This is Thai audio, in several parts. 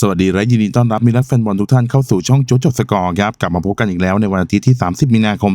สวัสดีและยินดีต้อนรับมิตรรักแฟนบอลทุกท่านเข้าสู่ช่องโจจบสกอร์ครับกลับมาพบกันอีกแล้วในวันอาทิตย์ที่ 30 มีนาคม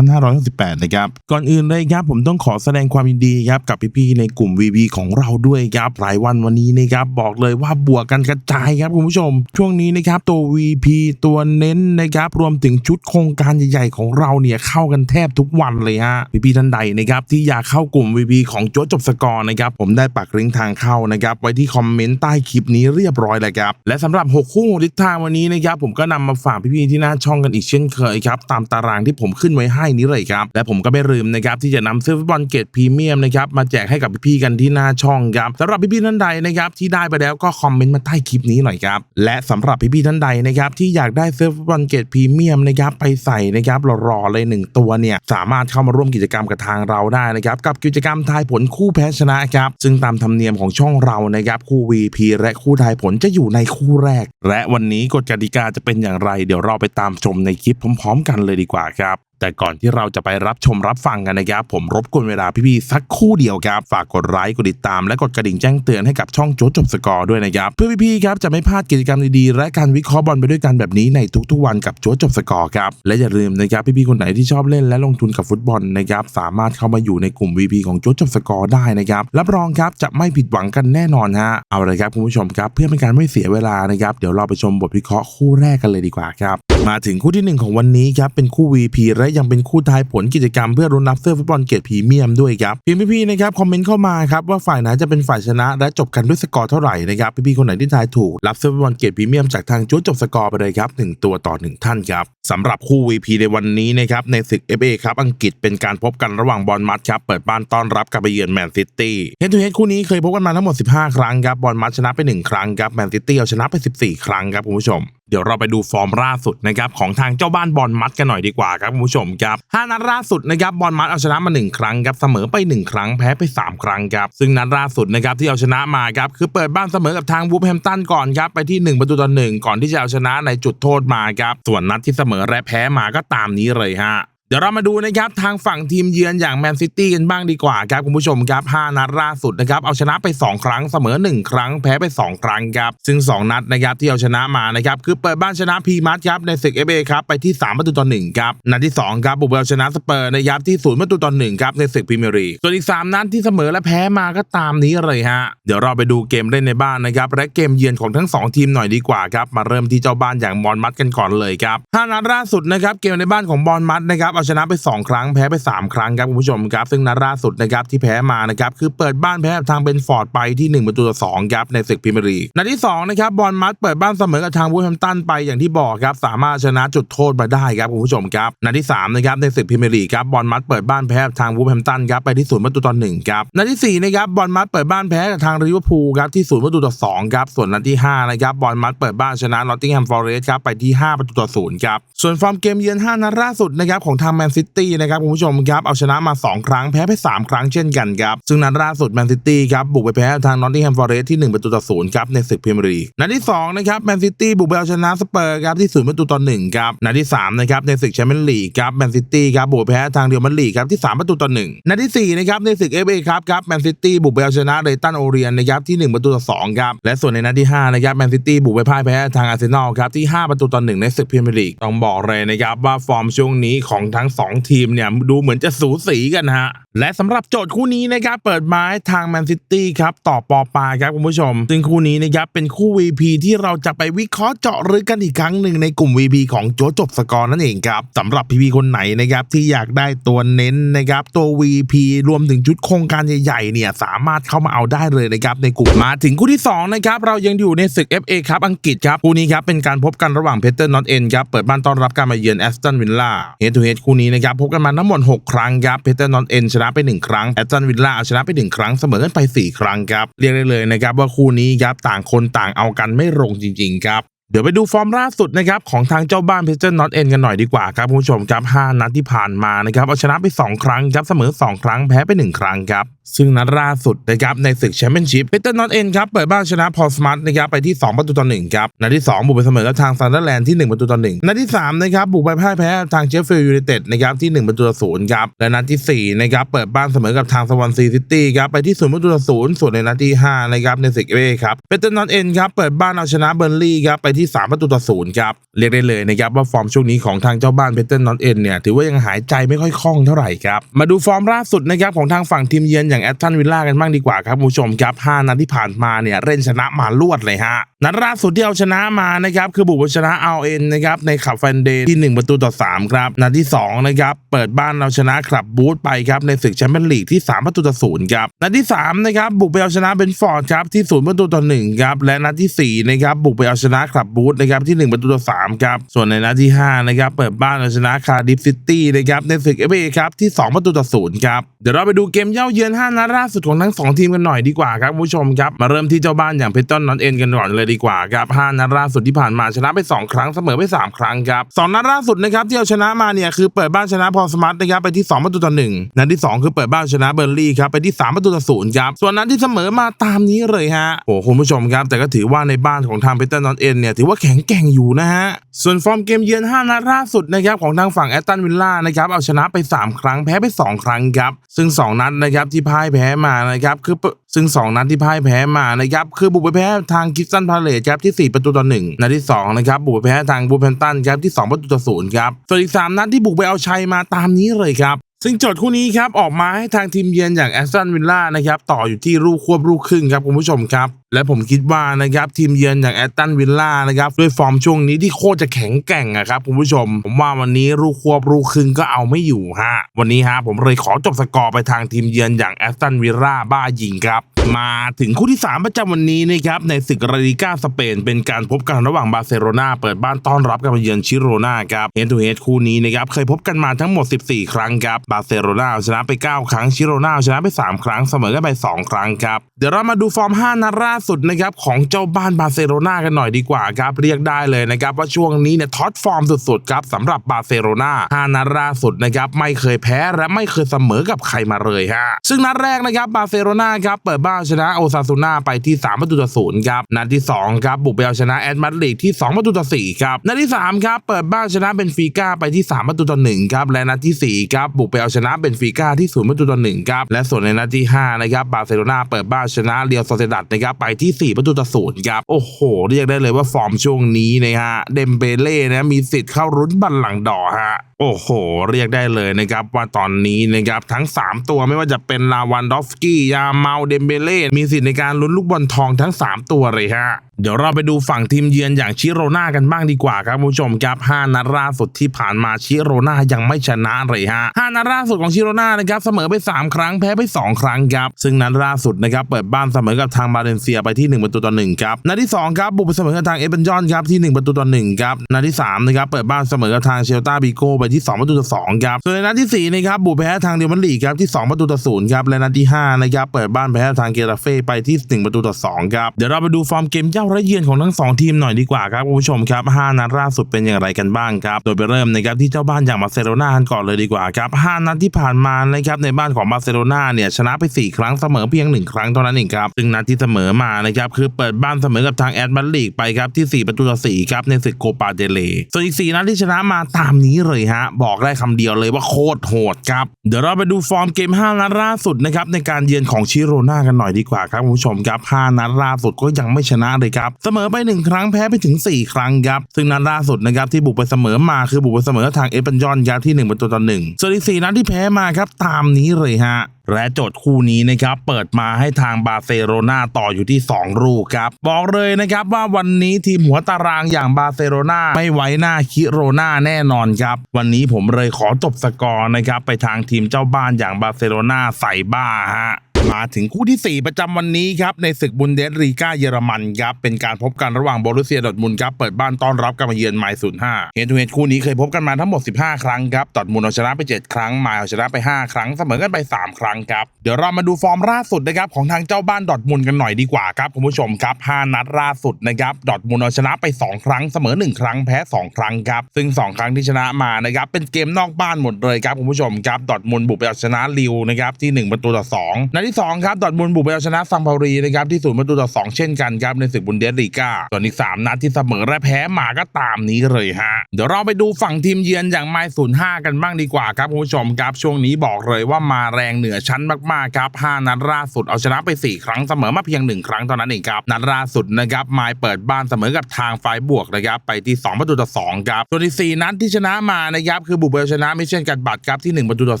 2568 นะครับก่อนอื่นเลยครับผมต้องขอแสดงความยินดีครับกับพี่ๆในกลุ่ม VB ของเราด้วยครับรายวันวันนี้นะครับบอกเลยว่าบวกกันกระจายครับคุณผู้ชม ช่วงนี้นะครับตัว VP ตัวเน้นนะครับรวมถึงชุดโครงการใหญ่ๆของเราเนี่ยเข้ากันแทบทุกวันเลยฮะพี่ๆท่านใดนะครับที่อยากเข้ากลุ่ม VP ของโจจบสกอร์นะครับผมได้ปักลิงก์ทางเข้านะครับไว้ที่คอมเมนต์ใต้คลิปนี้เรียบร้อยแล้วครับและสำหรับ 6 คู่ทิศทางวันนี้นะครับผมก็นำมาฝากพี่ๆที่หน้าช่องกันอีกเช่นเคยครับตามตารางที่ผมขึ้นไว้ให้นี้เลยครับและผมก็ไม่ลืมนะครับที่จะนำเสื้อฟุตบอลเกรดพรีเมียมนะครับมาแจกให้กับพี่ๆกันที่หน้าช่องครับสำหรับพี่ๆท่านใดนะครับที่ได้ไปแล้วก็คอมเมนต์มาใต้คลิปนี้หน่อยครับและสำหรับพี่ๆท่านใดนะครับที่อยากได้เสื้อฟุตบอลเกรดพรีเมียมนะครับไปใส่นะครับรอๆเลยหนึ่งตัวเนี่ยสามารถเข้ามาร่วมกิจกรรมกับทางเราได้นะครับกับกิจกรรมทายผลคู่แพ้ชนะครับซึ่งตามธรรมเนียมของช่องเรานะครับคู่ VP และคู่ทายผลจะอยู่ในคู่แรก และวันนี้กฎกติกาจะเป็นอย่างไร เดี๋ยวเราไปตามชมในคลิปพร้อม ๆ กันเลยดีกว่าครับ แต่ก่อนที่เราจะไปรับชมรับฟังกันนะครับ ผมรบกวนเวลาพี่ๆสักคู่เดียวครับ ฝากกดไลค์กดติดตามและกดกระดิ่งแจ้งเตือนให้กับช่องโจ๊จบสกอร์ด้วยนะครับ เพื่อพี่ๆครับจะไม่พลาดกิจกรรมดีๆ และการวิเคราะห์บอลไปด้วยกันแบบนี้ในทุกๆวันกับโจ๊จบสกอร์ครับ และอย่าลืมนะครับพี่ๆคนไหนที่ชอบเล่นและลงทุนกับฟุตบอลนะครับสามารถเข้ามาอยู่ในกลุ่ม VP ของโจ๊จบสกอร์ได้นะครับรับรองครับจะไม่ผิดหวังกันแน่นอนฮะเอาเลยครับคุณผู้ชมครับ เพื่อเป็นการไม่เสียเวลานะครับเดี๋ยวเราไปชมบทวิเคราะห์คู่แรกกันเลยดีกว่าครับมาถึงคู่ที่หนึ่งของวันนี้ครับเป็นคู่ VP และยังเป็นคู่ทายผลกิจกรรมเพื่อรุนรับเสื้อฟุตบอลเกรดพรีเมียมด้วยครับพียงพี่ๆนะครับคอมเมนต์เข้ามาครับว่าฝ่ายไหนจะเป็นฝ่ายชนะและจบกันด้วยสกอร์เท่าไหร่นะครับพี่ๆคนไหนที่ทายถูกรับเสื้อฟุตบอลเกรดพรีเมียมจากทางจุดจบสกอร์ไปเลยครับหนึ่งตัวต่อหนึ่งท่านครับสำหรับคู่ VP ในวันนี้นะครับในศึก FA ครับอังกฤษเป็นการพบกันระหว่างบอลมัดครับเปิดบ้านต้อนรับกับไปเยือนแมนซิตี้เฮดทูเฮดคู่นี้เคยพบกันมาทั้งหมด 15 ครั้งครับบอลมัดชนะไป 1 ครั้งครับแมนซิตี้เอาชนะไป 14 ครั้งครับคุณผู้ชม เดี๋ยวเราไปดูฟอร์มล่าสุดนะครับของทางเจ้าบ้านบอลมัดกันหน่อยดีกว่าครับคุณผู้ชมครับห้านัดล่าสุดนะครับบอลมัดเอาชนะมา 1 ครั้งครับเสมอไป 1 ครั้งแพ้ไป 3 ครั้งครับซึ่งนัดล่าสุดนะครับที่เอาชนะมาครับคือเปิดบ้านเสมอกับทางวูฟแฮมตันก่อนครับไปที่ 1 ประตูต่อหนึ่งก่อนที่จะเอาชนะในจุดโทษมาครับส่วนนัดที่เสมอและแพ้มาก็ตามนี้เลยฮะ เดี๋ยวเรามาดูนะครับทางฝั่งทีมเยือนอย่างแมนซิตี้กันบ้างดีกว่าครับคุณผู้ชมครับ 5 นัดล่าสุดนะครับเอาชนะไป 2 ครั้งเสมอ 1 ครั้งแพ้ไป 2 ครั้งครับซึ่ง 2 นัดนะครับที่เอาชนะมานะครับคือเปิดบ้านชนะพีมัสครับในศึกเอฟเอครับไปที่ 3 ประตูต่อ1ครับนัดที่2ครับบุกไปเอาชนะสเปอร์นะครับที่ 0 ประตูต่อ1ครับในศึกพรีเมียร์ลีกส่วนอีก 3 นัดที่เสมอและแพ้มาก็ตามนี้เลยฮะเดี๋ยวเราไปดูเกมเล่นในบ้านนะครับและเกมเยือนของทั้ง 2 ทีมหน่อยดีกว่าครับมาเริ่มที่เจ้าบ้านอย่างบอลมัดกันก่อนเลยครับ5นัดล่าสุดนะครับเกมในบ้านของบอลมัดนะครับเอาชนะไป 2 ครั้งแพ้ไป 3 ครั้งครับคุณผู้ชมครับ ซึ่งนัดล่าสุดนะครับที่แพ้มานะครับคือเปิดบ้านแพ้กับทางเบนฟอร์ดไปที่ 1 ประตูต่อ2ครับในศึกพรีเมียร์ลีกนัดที่2นะครับบอลมัดเปิดบ้านเสมอกับทางวูแฮมตันไปอย่างที่บอกครับสามารถชนะจุดโทษมาได้ครับคุณผู้ชมครับนัดที่3นะครับในศึกพรีเมียร์ลีกครับบอลมัดเปิดบ้านแพ้กับทางวูแฮมตันครับไปที่0ประตูต่อ1ครับนัดที่4นะครับบอลมัดเปิดบ้านแพ้กับทางลิเวอร์พูลครับที่0ประตูต่อ2ครับส่วนนัดที่5นะครับบอลมัดเปิดบ้านชนะนอตติงแฮมฟอเรสต์ครับไปที่ 5 ประตูต่อ0ครับส่วนฟอร์มเกมเยือน5นัดล่าสุดนะครับของทางแมนซิตี้นะครับคุณผู้ชมครับเอาชนะมา 2 ครั้งแพ้ไป 3 ครั้งเช่นกันครับซึ่งนัดล่าสุดแมนซิตี้ครับบุกไปแพ้ทางนอตติงแฮมฟอร์เรสที่1ประตูต่อ0ครับในศึกพรีเมียร์ลีกนัดที่2นะครับแมนซิตี้บุกไปเอาชนะสเปอร์ครับที่0ประตูต่อ1ครับนัดที่3นะครับในศึกแชมเปี้ยนลีกครับแมนซิตี้ครับบุกแพ้ทางเรอัลมาดริดครับที่ 3 ประตูต่อ1นัดที่4นะครับในศึกเอฟเอครับครับแมนซิตี้บุกไปเอาชนะเรตันโอเรียนนะครับที่ 1 ประตูต่อ2ครับและส่วนในนัดที่5นะครับแมนซิตี้บุกไปพ่ายแพ้ทางอาร์เซนอลครับที่ 5 ประตูต่อ1ในศึกพรีเมียร์ลีกต้องบอกเลยนะครับว่าฟอร์มช่วงนี้ของทั้ง 2 ทีมเนี่ยดูเหมือนจะสูสีกันฮะ และสำหรับโจทย์คู่นี้นะครับเปิดไม้ทางแมนซิตี้ครับต่อปอปาครับคุณผู้ชม ซึ่งคู่นี้นะครับเป็นคู่ VP ที่เราจะไปวิเคราะห์เจาะลึกกันอีกครั้งหนึ่งในกลุ่ม VP ของโจจบสกอร์นั่นเองครับสำหรับพี่ๆคนไหนนะครับที่อยากได้ตัวเน้นนะครับตัว VP รวมถึงชุดโครงการใหญ่ๆเนี่ยสามารถเข้ามาเอาได้เลยนะครับในกลุ่มมาถึงคู่ที่สองนะครับเรายังอยู่ในศึก FA ครับอังกฤษครับคู่นี้ครับเป็นการพบกันระหว่างเพเตอร์นอตเอ็นครับเปิดบ้านต้อนรับการมาเยือนแอสตันวิลล่าเฮดทูเฮดคู่นี้นะครับพบกันมาทั้งหมด6ครั้งครับเพเตอร์นอตเอ็นชนะไปหนึ่งครั้งแอตันวิลล่าเอาชนะไปหนึ่งครั้งเสมอกันไป 4 ครั้งครับเรียกได้เลยนะครับว่าคู่นี้ครับต่างคนต่างเอากันไม่ลงจริงๆครับเดี๋ยวไปดูฟอร์มล่าสุดนะครับของทางเจ้าบ้านเพชรนอตเอ็นกันหน่อยดีกว่าครับคุณผู้ชมครับ 5 นัดที่ผ่านมานะครับเอาชนะไป 2 ครั้งครับเสมอ 2 ครั้งแพ้ไป 1 ครั้งครับ ซึ่งนัดล่าสุดนะครับในศึกแชมเปี้ยนชิพเปเตอร์นอตเอ็นครับเปิดบ้านชนะพอสมาร์ทนะครับไปที่ 2 ประตูต่อ1ครับนัดที่ 2 บุกไปเสมอกับทางซันเดอร์แลนด์ที่ 1 ประตูต่อ1นัดที่3นะครับบุกไปพ่ายแพ้ทางเชฟฟิลด์ยูไนเต็ดนะครับที่ 1 ประตูต่อ0ครับและนัดทีสี่4นะครับเปิดบ้านเสมอกับทางสวอนซีซิตี้ครับไปที่0ประตูต่อ0ส่วนในนัดที่5นะครับในศึกเอเครับเปเตอร์นอตเอ็นครับเปิดบ้านเอาชนะเบอร์ลี่ครับไปที่ 3 ประตูต่อ0ครับเรียกได้เลยนะครับว่าฟอร์มช่วงนี้ของทางเจ้าบ้านเปเตอร์นอตเอ็นเนี่ยถือว่ายังหายใจไม่ค่อยคล่องเท่าไหร่ครับมาดูฟอร์มล่าสุดนะครับของทางฝั่งทีมเยือนอย่างแอตตันวิลล่ากันบ้างดีกว่าครับคุณผู้ชมครับ 5นัดที่ผ่านมาเนี่ยเล่นชนะมาลวดเลยฮะนัดล่าสุดที่เอาชนะมานะครับคือบุกไปชนะเอาเอ็นนะครับในขับแฟนเดย์ที่ 1 ประตูต่อ 3 ครับ นัดที่2นะครับเปิดบ้านเอาชนะคลับบูธไปครับในศึกแชมเปี้ยนลีกที่ 3 ประตูต่อ0ครับนัดที่3นะครับบุกไปเอาชนะเบนฟอร์ดครับที่ 0 ประตูต่อ1ครับและนัดทีสี่4นะครับบุกไปเอาชนะคลับบูธนะครับที่ 1 ประตูต่อ3ครับส่วนในนัดที่5นะครับเปิดบ้านเอาชนะคาร์ดิฟซิตี้นะครับในศึกเอฟเอครับที่ 2 ประตูต่อ0ครับเดี๋ยวเราไปดูเกมเย่าเยือน5นัดล่าสุดของทั้ง2ทีมกันหน่อยดีกว่าครับผู้ชมครับมาเริ่มที่เจ้าบ้านอย่างเพชรต้นนอนเอ็นกันก่อนเลยดีกว่าครับ5นัดล่าสุดที่ผ่านมาชนะไป 2 ครั้งเสมอไป 3 ครั้งครับ2นัดล่าสุดนะครับที่เอาชนะมาเนี่ยคือเปิดบ้านชนะพอสมาร์ทนะครับไปที่2ประตูต่อ1นัดที่ 2 คือเปิดบ้านชนะเบอร์ลี่ครับไปที่ 3 ประตูต่อ0ครับส่วนนัดที่เสมอมาตามนี้เลยฮะโอ้คุณผู้ชมครับ แต่ก็ถือว่าในบ้านของทางเพชรต้นนอนเอ็นเนี่ยถือว่าแข็งแกร่งอยู่นะฮะส่วนฟอร์มเกมเยือน5นัดล่าสุดนะครับของทางฝั่งแอตตันวิลล่านะครับเอาชนะไป 3 ครั้งแพ้ไป 2 ครั้งครับซึ่ง 2 นัดนะครับที่พ่ายแพ้มานะครับคือ ซึ่ง 2 นัดที่พ่ายแพ้มานะครับคือบุกไปแพ้ทางกิฟสันพาเลตครับที่ 4 ประตูต่อ1นัดที่2นะครับบุกไปแพ้ทางบูเพนตันครับที่ 2 ประตูต่อ0ครับส่วนอีก 3 นัดที่บุกไปเอาชัยมาตามนี้เลยครับ ซึ่งโจทย์คู่นี้ครับออกมาให้ทางทีมเยือนอย่างแอสตันวิลล่านะครับต่ออยู่ที่รูปควบรูปครึ่งครับคุณผู้ชมครับ และผมคิดว่านะครับทีมเยือนอย่างแอสตันวิลล่านะครับด้วยฟอร์มช่วงนี้ที่โคตรจะแข็งแกร่งอะครับคุณผู้ชม ผมว่าวันนี้รูปควบรูปครึ่งก็เอาไม่อยู่ฮะวันนี้ฮะผมเลยขอจบสกอร์ไปทางทีมเยือนอย่างแอสตันวิลล่าบ้ายิงครับ มาถึงคู่ที่ 3 ประจำวันนี้นะครับในศึกลาลิก้าสเปน เป็นการพบกันระหว่างบาร์เซโลนาเปิดบ้านต้อนรับการมาเยือนชิโรนาครับเฮดทูเฮดคู่นี้นะครับเคยพบกันมาทั้งหมด 14 ครั้งครับบาร์เซโลนาชนะไป 9 ครั้งชิโรนาเอาชนะไป 3 ครั้งเสมอกันไป 2 ครั้งครับเดี๋ยวเรามาดูฟอร์ม 5 นัดล่าสุดนะครับของเจ้าบ้านบาร์เซโลนากันหน่อยดีกว่าครับเรียกได้เลยนะครับว่าช่วงนี้เนี่ยท็อตฟอร์มสุดๆครับสำหรับบาร์เซโลนา5นัดล่าสุดนะครับไม่เคยแพ้และไม่เคยเสมอกับใครมาเลยฮะซึ่งนัดแรกนะครับบาร์เซโลนาครับเปิดบ้านชนะโอซาซูน่าไปที่3ประตูต่อศูนย์ครับนัดที่2ครับบุกไปเอาชนะแอดมาดริดที่2ประตูต่อ4ครับนัดที่3ครับเปิดบ้านชนะเบนฟิก้าไปที่3ประตูต่อ1ครับและนัดที่4ครับบุกไปเอาชนะเบนฟิก้าที่0ประตูต่อ1ครับและส่วนในนัดที่5นะครับบาร์เซโลนาเปิดบ้านชนะเรียวโซเซดัดนะครับไปที่ 4 ประตูต่อศูนย์ครับ โอ้โห เรียกได้เลยว่าฟอร์มช่วงนี้นะฮะเดมเบเล่นะมีสิทธิ์เข้ารุ้นบัลลังดอฮะโอ้โห เรียกได้เลยนะครับว่าตอนนี้นะครับทั้ง 3 ตัวไม่ว่าจะเป็นลาวันดอฟสกี้ยาเมาเดมเบเล่มีสิทธิ์ในการลุ้นลูกบอลทองทั้ง 3 ตัวเลยฮะ เดี๋ยวเราไปดูฝั่งทีมเยือนอย่างชิโรนากันบ้างดีกว่าครับผู้ชมครับ 5นัดล่าสุดที่ผ่านมาชิโรนายังไม่ชนะเลยฮะ 5นัดล่าสุดของชิโรนานะครับเสมอไป 3 ครั้งแพ้ไป 2 ครั้งครับ ซึ่งนัดล่าสุดนะครับเปิดบ้านเสมอกับทางบาเลนเซียไปที่ 1 ประตูต่อ1ครับ นัดที่ 2 ครับบุกไปเสมอกับทางเอเบนจอนครับที่ 1 ประตูต่อ1ครับ นัดที่3นะครับเปิดบ้านเสมอกับทางเชลตาบิโกไปที่ 2 ประตูต่อ2ครับส่วนในนัดที่4นะครับบุกแพ้ทางเดลมันลีกครับที่ 2 ประตูต่อ0ครับและนัดที่5นะครับเปิดบ้านแพ้ทางเกราเฟ่ไปที่ 1 ประตูต่อ2ครับเดี๋ยวเราไปดูฟอร์มเกมเย้าและเยือนของทั้งสองทีมหน่อยดีกว่าครับคุณผู้ชมครับ 5 นัดล่าสุดเป็นอย่างไรกันบ้างครับ โดยไปเริ่มนะครับที่เจ้าบ้านอย่างบาร์เซโลนากันก่อนเลยดีกว่าครับ 5 นัดที่ผ่านมานะครับในบ้านของบาร์เซโลนาเนี่ยชนะไป 4 ครั้งเสมอเพียง 1 ครั้งเท่านั้นเองครับซึ่งนัดที่เสมอมานะครับคือเปิดบ้านเสมอกับทางแอดมาดริดไปครับที่ 4 ประตูต่อ4ครับในศึกโคปาเดเลส่วนอีก 4 นัดที่ชนะมาตามนี้เลยฮะบอกได้คำเดียวเลยว่าโคตรโหดครับเดี๋ยวเราไปดูฟอร์มเกม 5 นัดล่าสุดนะครับในการเยือนของชิโรนากันหน่อยดีกว่าครับคุณผู้ชมครับ 5 นัดล่าสุดก็ยังไม่ชนะเลยครับเสมอไป1ครั้งแพ้ไปถึง 4 ครั้งครับซึ่งนัดล่าสุดนะครับที่บุกไปเสมอมาคือบุกไปเสมอทางเอเปนยอนครับที่1ประตูต่อ1ส่วนอีก4นัดที่แพ้มาครับตามนี้เลยฮะและโจทย์คู่นี้นะครับเปิดมาให้ทางบาร์เซโลนาต่ออยู่ที่ 2 ลูกครับ บอกเลยนะครับว่าวันนี้ทีมหัวตารางอย่างบาร์เซโลนาไม่ไว้หน้าคิโรนาแน่นอนครับ วันนี้ผมเลยขอจบสกอร์นะครับไปทางทีมเจ้าบ้านอย่างบาร์เซโลนาใส่บ้าฮะ มาถึงคู่ที่ 4 ประจำวันนี้ครับในศึกบุนเดสลีกาเยอรมันครับเป็นการพบกันระหว่างบรุเซียดอร์ทมุนด์ครับเปิดบ้านต้อนรับการมาเยือนไมล์ศูนย์ห้าเฮดทูเฮดคู่นี้เคยพบกันมาทั้งหมด 15 ครั้งครับดอทมุนเอาชนะไป 7 ครั้งไมล์เอาชนะไป 5 ครั้งเสมอกันไป 3 ครั้งครับเดี๋ยวเรามาดูฟอร์มล่าสุดนะครับของทางเจ้าบ้านดอทมุนกันหน่อยดีกว่าครับคุณผู้ชมครับ5นัดล่าสุดนะครับดอทมุนเอาชนะไป 2 ครั้งเสมอ 1 ครั้งแพ้ 2 ครั้งครับซึ่ง 2 ครั้งที่ชนะมานะครับเป็นเกมนอกบ้านหมดเลยครับคุณผู้ชมครับดอทมุนบุกไปเอาชนะลิวนะครับที่ 1 ประตูต่อ2นัดที่2ครับดอทมุนบุกไปเอาชนะซังเปารีนะครับที่ศูนย์ประตูต่อ2เช่นกันครับในศึกบุนเดสลีกาส่วนอีก 3 นัดที่เสมอและแพ้มาก็ตามนี้เลยฮะเดี๋ยวเราไปดูฝั่งทีมเยือนอย่างไมศูนย์ห้ากันบ้างดีกว่าครับคุณผู้ชมครับช่วงนี้บอกเลยว่ามาแรงเหนือชั้นมากๆครับ5นัดล่าสุดเอาชนะไป 4 ครั้งเสมอมาเพียง 1 ครั้งเท่านั้นเองครับนัดล่าสุดนะครับไมเปิดบ้านเสมอกับทางฝ่ายบวกนะครับไปที่ 2 ประตูต่อ2ครับส่วนอีก4นัดที่ชนะมานะครับคือบุกไปเอาชนะมิเชลกัดบัตครับที่ 1 ประตูต่อ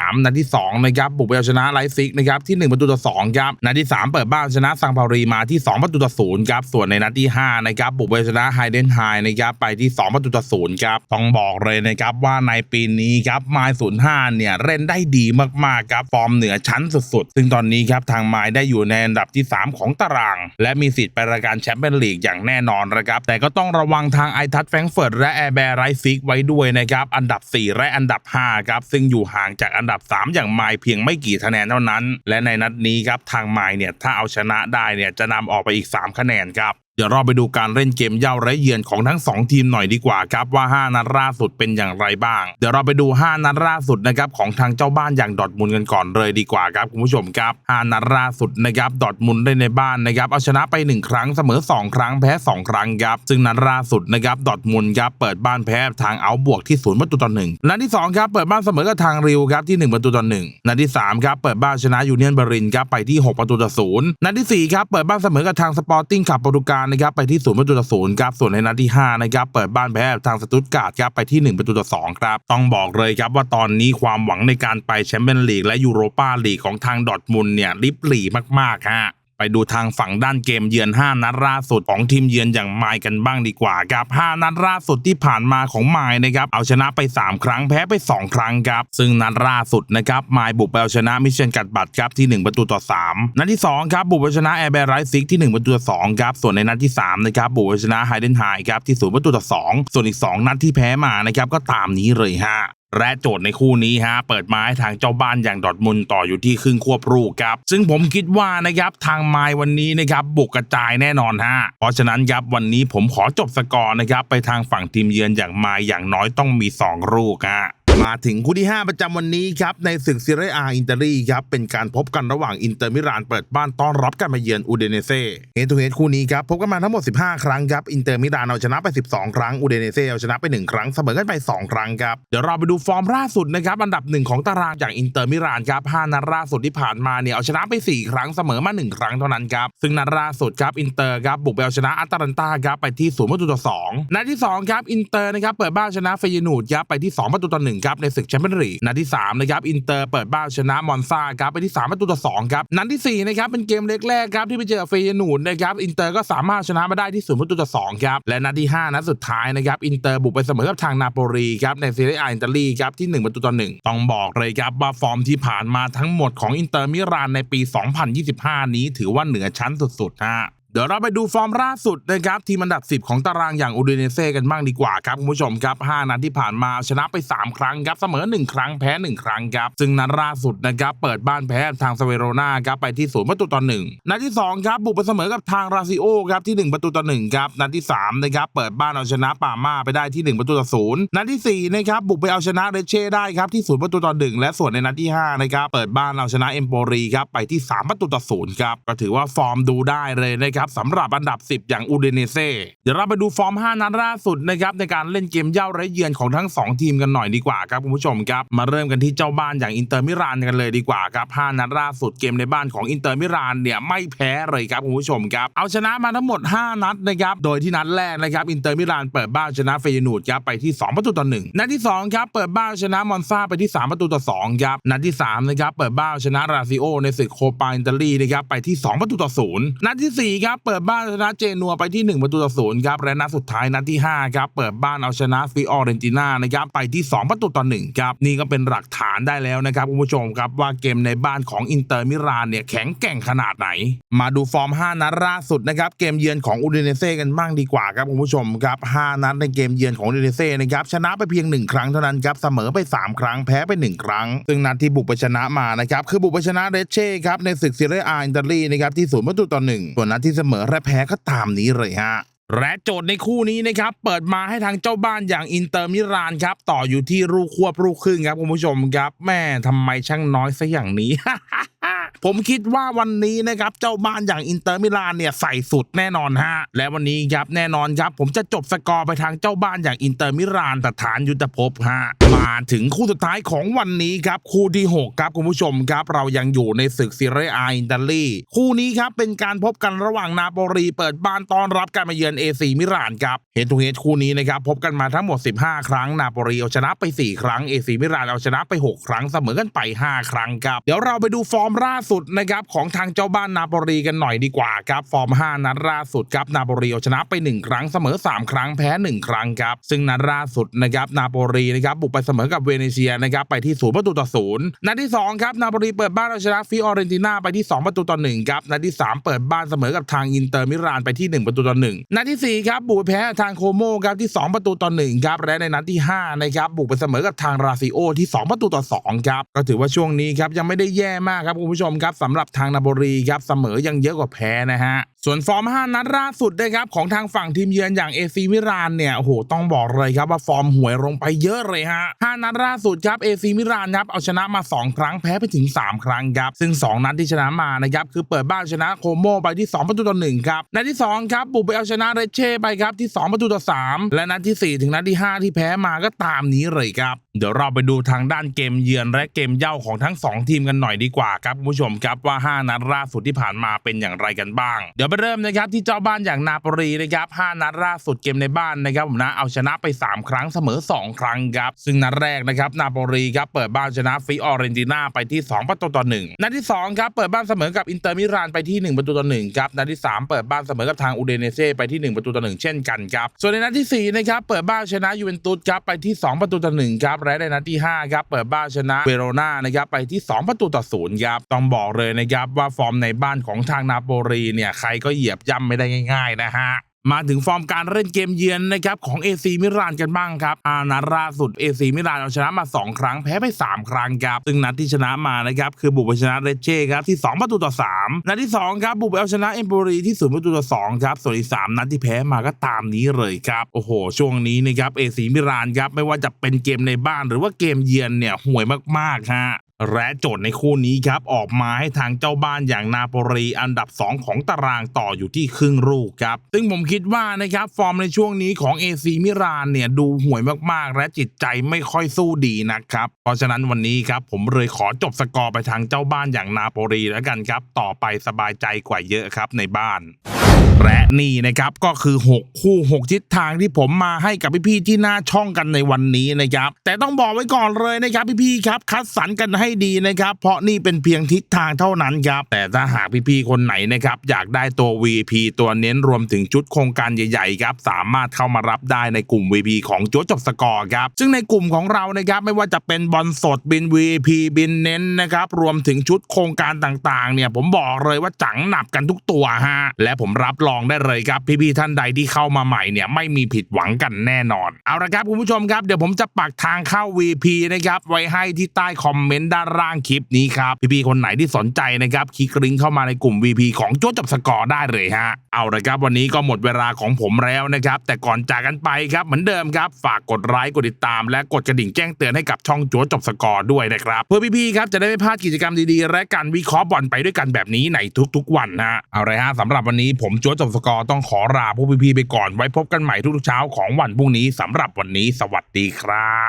3นัดที่2นะครับบุกไปเอาชนะไลฟ์ซิกนะครับที่1ประตูต่อ2ครับนัดที่ 3 เปิดบ้านชนะซังเปารีมาที่ 2 ประตูต่อ0ครับส่วนในนัดที่5นะครับบุกไปชนะไฮเดนไฮนะครับไปที่ 2 ประตูต่อ0ครับต้องบอกเลยนะครับว่าในปีนี้ครับไมล์ศูนย์ห้าเนี่ยเล่นได้ดีมากๆครับฟอร์มเหนือชั้นสุดๆ ซึ่งตอนนี้ครับทางไมล์ได้อยู่ในอันดับที่ 3 ของตาราง และมีสิทธิ์ไปรายการแชมเปี้ยนลีกอย่างแน่นอนนะครับแต่ก็ต้องระวังทางไอทัตแฟงเฟิร์ตและแอร์แบร์ไรซิกไว้ด้วยนะครับอันดับ 4 และอันดับ5ครับซึ่งอยู่ห่างจากอันดับ 3 อย่างไมล์เพียงไม่กี่คะแนนเท่านั้น และในนัดนี้ครับทางไมเนี่ยถ้าเอาชนะได้เนี่ยจะนำออกไปอีก 3 คะแนนครับ เดี๋ยวเราไปดูการเล่นเกมเย่าและเยือนของทั้ง 2 ทีมหน่อยดีกว่าครับว่า 5 นัดล่าสุดเป็นอย่างไรบ้าง เดี๋ยวเราไปดู 5 นัดล่าสุดนะครับของทางเจ้าบ้านอย่างดอทมุนกันก่อนเลยดีกว่าครับคุณผู้ชมครับ 5 นัดล่าสุดนะครับดอทมุนได้ในบ้านนะครับเอาชนะไป 1 ครั้งเสมอ 2 ครั้งแพ้ 2 ครั้งครับซึ่งนัดล่าสุดนะครับดอทมุนครับเปิดบ้านแพ้ทางเอาบวกที่ศูนย์ประตูต่อหนึ่งนัดที่2ครับเปิดบ้านเสมอกับทางริวครับที่ 1 ประตูต่อหนึ่งนัดที่3ครับเปิดบ้านชนะยูเนียนเบรินครับไปที่ 6 ประตูต่อศูนย์นัดที่4ครับเปิดบ้านเสมอกับทางสปอร์ติ้งขับโปรตุเกนะครับไปที่ศูนย์ประตูต่อศูนย์ครับส่วนในนัดที่5นะครับเปิดบ้านแพ้ทางสตุตการ์ดครับไปที่ 1 ประตูต่อ2ครับต้องบอกเลยครับว่าตอนนี้ความหวังในการไปแชมเปี้ยนลีกและยูโรปาลีกของทางดอทมุนเนี่ยริบหลีมากๆฮะ ไปดูทางฝั่งด้านเกมเยือน 5 นัดล่าสุดของทีมเยือนอย่างไมล์กันบ้างดีกว่าครับ5นัดล่าสุดที่ผ่านมาของไมล์นะครับเอาชนะไป 3 ครั้งแพ้ไป 2 ครั้งครับ ซึ่งนัดล่าสุดนะครับไมล์บุกไปเอาชนะมิเชลกัดบัตครับที่ 1 ประตูต่อ 3 นัดที่2ครับบุกไปชนะแอร์แบร์ไรซิกที่ 1 ประตูต่อ2ครับส่วนในนัดที่3นะครับบุกไปชนะไฮเดนไฮครับที่ 0 ประตูต่อ 2 ส่วนอีก 2 นัดที่แพ้มานะครับก็ตามนี้เลยฮะ และโจทย์ในคู่นี้ฮะเปิดมาให้ทางเจ้าบ้านอย่างดอร์ทมุนต่ออยู่ที่ครึ่งควบรูกครับ ซึ่งผมคิดว่านะครับทางไม้วันนี้นะครับบุกกระจายแน่นอนฮะเพราะฉะนั้นครับวันนี้ผมขอจบสกอร์นะครับไปทางฝั่งทีมเยือนอย่างไมล์อย่างน้อยต้องมี 2 ลูกฮะ มาถึงคู่ที่ 5 ประจำวันนี้ครับ ในศึกซีเรียอาอินเตอรี่ครับ เป็นการพบกันระหว่างอินเตอร์มิลานเปิดบ้านต้อนรับการมาเยือนอูเดเนเซ่เฮดทูเฮดคู่นี้ครับ พบกันมาทั้งหมด 15 ครั้งครับ อินเตอร์มิลานเอาชนะไป 12 ครั้งอูเดเนเซ่เอาชนะไป 1 ครั้งเสมอกันไป 2 ครั้งครับ เดี๋ยวเราไปดูฟอร์มล่าสุดนะครับอันดับหนึ่งของตารางจากอินเตอร์มิลานครับ5นัดล่าสุดที่ผ่านมาเนี่ยเอาชนะไป 4 ครั้งเสมอมา 1 ครั้งเท่านั้นครับซึ่งนัดล่าสุดครับอินเตอร์ครับบุกไปเอาชนะอัตแลนตาครับไปที่0ประตูต่อ2นัดที่2ครับอินเตอร์นะครับเปิดบ้านชนะเฟยนูดครับไปที่2ประตูต่อ1ครับในศึกแชมเปี้ยนลีกนัดที่3นะครับอินเตอร์เปิดบ้านชนะมอนซาครับไปที่3ประตูต่อ2ครับนัดที่4นะครับเป็นเกมเล็กแรกครับที่ไปเจอเฟยนูดนะครับอินเตอร์ก็สามารถชนะมาได้ที่0ประตูต่อ2ครับและนัดที่5นัดสุดท้ายนะครับอินเตอร์บุกไปเสมอกับทางนาโปลีครับในซีเรียอาอินเตอรีครับที่ 1 ประตูต่อ1ต้องบอกเลยครับว่าฟอร์มที่ผ่านมาทั้งหมดของอินเตอร์มิลานในปี 2025 นี้ถือว่าเหนือชั้นสุดๆฮะ ดี๋ยวเราไปดูฟอร์มล่าสุดนะครับทีมอันดับ 10 ของตารางอย่างอูเดเนเซ่กันบ้างดีกว่าครับคุณผู้ชมครับ 5 นัดที่ผ่านมาชนะไป 3 ครั้งครับเสมอ 1 ครั้งแพ้ 1 ครั้งครับ ซึ่งนัดล่าสุดนะครับเปิดบ้านแพ้ทางสเวโรนาครับไปที่0ประตูต่อ1นัดที่ 2 ครับบุกไปเสมอกับทางราซิโอครับที่ 1 ประตูต่อ1ครับนัดที่3นะครับเปิดบ้านเอาชนะปาม่าไปได้ที่ 1 ประตูต่อ0นัดที่4นะครับบุกไปเอาชนะเรเช่ได้ครับที่0ประตูต่อ1และส่วนในนัดที่5นะครับเปิดบ้านเอาชนะเอมโปรีครับไปที่ 3 ประตูต่อ0ครับก็ถือว่าฟอร์มดูได้เลยนะครับสำหรับอันดับ 10 อย่างอูเดเนเซ่เดี๋ยวเราไปดูฟอร์ม 5 นัดล่าสุดนะครับในการเล่นเกมเย่าและเยือนของทั้ง 2 ทีมกันหน่อยดีกว่าครับคุณผู้ชมครับมาเริ่มกันที่เจ้าบ้านอย่างอินเตอร์มิลานกันเลยดีกว่าครับ5นัดล่าสุดเกมในบ้านของอินเตอร์มิลานเนี่ยไม่แพ้เลยครับคุณผู้ชมครับเอาชนะมาทั้งหมด 5 นัดนะครับโดยที่นัดแรกนะครับอินเตอร์มิลานเปิดบ้านชนะเฟยนูดครับไปที่ 2 ประตูต่อ1นัดที่2ครับเปิดบ้านชนะมอนซาไปที่ 3 ประตูต่อ2ครับนัดที่3นะครับเปิดบ้านชนะราซิโอในศึกโคปาอินเตอรีนะครับไปที่ 2 ประตูต่อ0นัดที่4ครับเปิดบ้านชนะเจนัวไปที่ 1 ประตูต่อ0ครับและนัดสุดท้ายนัดที่5ครับเปิดบ้านเอาชนะฟิออเรนติน่านะครับไปที่ 2 ประตูต่อ1ครับนี่ก็เป็นหลักฐานได้แล้วนะครับคุณผู้ชมครับว่าเกมในบ้านของอินเตอร์มิลานเนี่ยแข็งแกร่งขนาดไหน มาดูฟอร์ม 5 นัดล่าสุดนะครับเกมเยือนของอูดิเนเซ่กันบ้างดีกว่าครับคุณผู้ชมครับ5นัดในเกมเยือนของอูดิเนเซ่นะครับชนะไปเพียง 1 ครั้งเท่านั้นครับเสมอไป 3 ครั้งแพ้ไป 1 ครั้ง ซึ่งนัดที่บุกไปชนะมานะครับคือบุกไปชนะเรเช่ครับในศึกซีเรียอาอินเตอรีนะครับที่ศูนย์ประตูต่อหนึ่งส่วนนัดที่เสมอและแพ้ก็ตามนี้เลยฮะและโจทย์ในคู่นี้นะครับ เปิดมาให้ทางเจ้าบ้านอย่างอินเตอร์มิลานครับ ต่ออยู่ที่รูควบรูครึ่งครับคุณผู้ชมครับ แม่ทำไมช่างน้อยซะอย่างนี้ ผมคิดว่าวันนี้นะครับเจ้าบ้านอย่างอินเตอร์มิลานเนี่ยใส่สุดแน่นอนฮะและวันนี้ครับแน่นอนครับ ผมจะจบสกอร์ไปทางเจ้าบ้านอย่างอินเตอร์มิลานสถานยุทธภพฮะมาถึงคู่สุดท้ายของวันนี้ครับคู่ที่6ครับคุณผู้ชมครับเรายังอยู่ในศึกซีเรียอาอิตาลีคู่นี้ครับเป็นการพบกันระหว่างนาโปลีเปิดบ้านต้อนรับการมาเยือนเอซีมิลานครับเฮดทูเฮดคู่นี้นะครับพบกันมาทั้งหมด 15 ครั้งนาโปลีเอาชนะไป 4 ครั้งเอซีมิลานเอาชนะไป 6 ครั้งเสมอกันไป 5 ครั้งครับเดี๋ยวเราไปดูฟอร์มล่าสุดนะครับของทางเจ้าบ้านนาโปลีกันหน่อยดีกว่าครับฟอร์ม 5 นัดล่าสุดครับนาโปลีเอาชนะไป 1 ครั้งเสมอ 3 ครั้งแพ้ 1 ครั้งครับซึ่งนัดล่าสุดนะครับนาโปลีนะครับบุกไปเสมอกับเวเนเซียนะครับไปที่ศูนย์ประตูต่อศูนย์นัดที่สองครับนาโปลีเปิดบ้านเอาชนะฟิออเรนติน่าไปที่ 2 ประตูต่อ1ครับนัดที่ 3 เปิดบ้านเสมอกับทางอินเตอร์มิลานไปที่ 1 ประตูต่อ1นัดที่สี่ครับบุกไปแพ้ทางโคโมครับที่ 2 ประตูต่อ1ครับและในนัดที่5นะครับบุกไปเสมอกับทางราซิโอที่ 2 ประตูต่อ2ครับก็ถือว่าช่วงนี้ครับยังไม่ได้แย่มากครับคุณผู้ชมครับสำหรับทางนาโปลีครับเสมอยังเยอะกว่าแพ้นะฮะ ส่วนฟอร์ม 5 นัดล่าสุดนะครับของทางฝั่งทีมเยือนอย่างเอซีมิรานเนี่ยโอ้โหต้องบอกเลยครับว่าฟอร์มห่วยลงไปเยอะเลยฮะ5นัดล่าสุดครับเอซีมิรานครับเอาชนะมา 2 ครั้งแพ้ไปถึง 3 ครั้งครับซึ่ง 2 นัดที่ชนะมานะครับคือเปิดบ้านชนะโคโมไปที่ 2 ประตูต่อ1ครับนัดที่ 2 ครับบุกไปเอาชนะเรเช่ไปครับที่ 2 ประตูต่อ 3 และนัดทีสี่4 ถึงนัดที่ 5 ที่แพ้มาก็ตามนี้เลยครับเดี๋ยวเราไปดูทางด้านเกมเยือนและเกมเย่าของทั้ง 2 ทีมกันหน่อยดีกว่าครับคุณผู้ชมครับว่า 5 นัดล่าสุดที่ผ่านมาเป็นอย่างไรกันบ้างเดี๋ยวไปเริ่มนะครับที่เจ้าบ้านอย่างนาโปลีนะครับ5นัดล่าสุดเกมในบ้านนะครับผมนะเอาชนะไป 3 ครั้งเสมอ 2 ครั้งครับซึ่งนัดแรกนะครับนาโปลีครับเปิดบ้านชนะฟิออเรนติน่าไปที่ 2 ประตูต่อ1นัดที่2ครับเปิดบ้านเสมอกับอินเตอร์มิลานไปที่ 1 ประตูต่อ1ครับนัดที่ 3 เปิดบ้านเสมอกับทางอูเดเนเซ่ไปที่ 1 ประตูต่อ1เช่นกันครับส่วนในนัดที่สี่นะครับเปิดบ้านชนะยูเวนตุสครับไปที่ 2 ประตูต่อ1ครับและในนัดที่5ครับเปิดบ้านชนะเวโรนานะครับไปที่ 2 ประตูต่อ0ครับต้องบอกเลยนะครับว่าฟอร์มในบ้านของทางนาโปลีเนี่ยใครก็เหยียบย่ำไม่ได้ง่าย ๆ นะฮะมาถึงฟอร์มการเล่นเกมเยือนนะครับของ AC มิลานกันบ้างครับ อานัดล่าสุด AC มิลานเอาชนะมา 2 ครั้งแพ้ไป 3 ครั้งครับ ซึ่งนัดที่ชนะมานะครับคือบุกไปชนะเรเช่ครับที่ 2 ประตูต่อ 3 นัดที่ 2 ครับบุกไปเอาชนะเอมโปรีที่0ประตูต่อ 2 ครับ ส่วนอีก 3 นัดที่แพ้มาก็ตามนี้เลยครับ โอ้โห ช่วงนี้นะครับ AC มิลานครับไม่ว่าจะเป็นเกมในบ้านหรือว่าเกมเยือนเนี่ยห่วยมากๆฮะ และโจทย์ในคู่นี้ครับ ออกมาให้ทางเจ้าบ้านอย่างนาโปลีอันดับ 2 ของตารางต่ออยู่ที่ครึ่งลูกครับ ซึ่งผมคิดว่านะครับฟอร์มในช่วงนี้ของ AC มิรานเนี่ยดูห่วยมากๆ และจิตใจไม่ค่อยสู้ดีนะครับ เพราะฉะนั้นวันนี้ครับผมเลยขอจบสกอร์ไปทางเจ้าบ้านอย่างนาโปลีแล้วกันครับ ต่อไปสบายใจกว่าเยอะครับในบ้านและ นี่นะครับก็คือ 6 คู่ 6 ทิศทางที่ผมมาให้กับพี่ๆที่หน้าช่องกันในวันนี้นะครับ แต่ต้องบอกไว้ก่อนเลยนะครับพี่ๆครับ คัดสรรกันให้ดีนะครับ เพราะนี่เป็นเพียงทิศทางเท่านั้นครับ แต่ถ้าหากพี่ๆคนไหนนะครับอยากได้ตัว VP ตัวเน้นรวมถึงชุดโครงการใหญ่ๆครับสามารถเข้ามารับได้ในกลุ่ม VP ของโจทย์จบสกอร์ครับซึ่งในกลุ่มของเรานะครับไม่ว่าจะเป็นบอลสดบิน VP บินเน้นนะครับรวมถึงชุดโครงการต่างๆเนี่ยผมบอกเลยว่าจังหนับกันทุกตัวฮะและผมรับรองได้เลยครับ พี่ๆท่านใดที่เข้ามาใหม่เนี่ยไม่มีผิดหวังกันแน่นอน เอาละครับคุณผู้ชมครับเดี๋ยวผมจะปักทางเข้า VP นะครับไว้ให้ที่ใต้คอมเมนต์ด้านล่างคลิปนี้ครับพี่ๆคนไหนที่สนใจนะครับคลิกลิงก์เข้ามาในกลุ่ม VP ของโจ๊จับสกอร์ได้เลยฮะเอาละครับวันนี้ก็หมดเวลาของผมแล้วนะครับแต่ก่อนจากกันไปครับเหมือนเดิมครับฝากกดไลค์กดติดตาม และกดกระดิ่งแจ้งเตือนให้กับช่องโจ๊จบสกอร์ด้วยนะครับ เพื่อพี่ๆครับจะได้ไม่พลาดกิจกรรมดีๆ และการวิเคราะห์บอลไปด้วยกันแบบนี้ในทุกๆ วันฮะเอาละฮะสำหรับวันนี้ผมโจ๊จบสก็ต้องขอลาพวกพี่ๆไปก่อนไว้พบกันใหม่ทุกๆเช้าของวันพรุ่งนี้สำหรับวันนี้สวัสดีครับ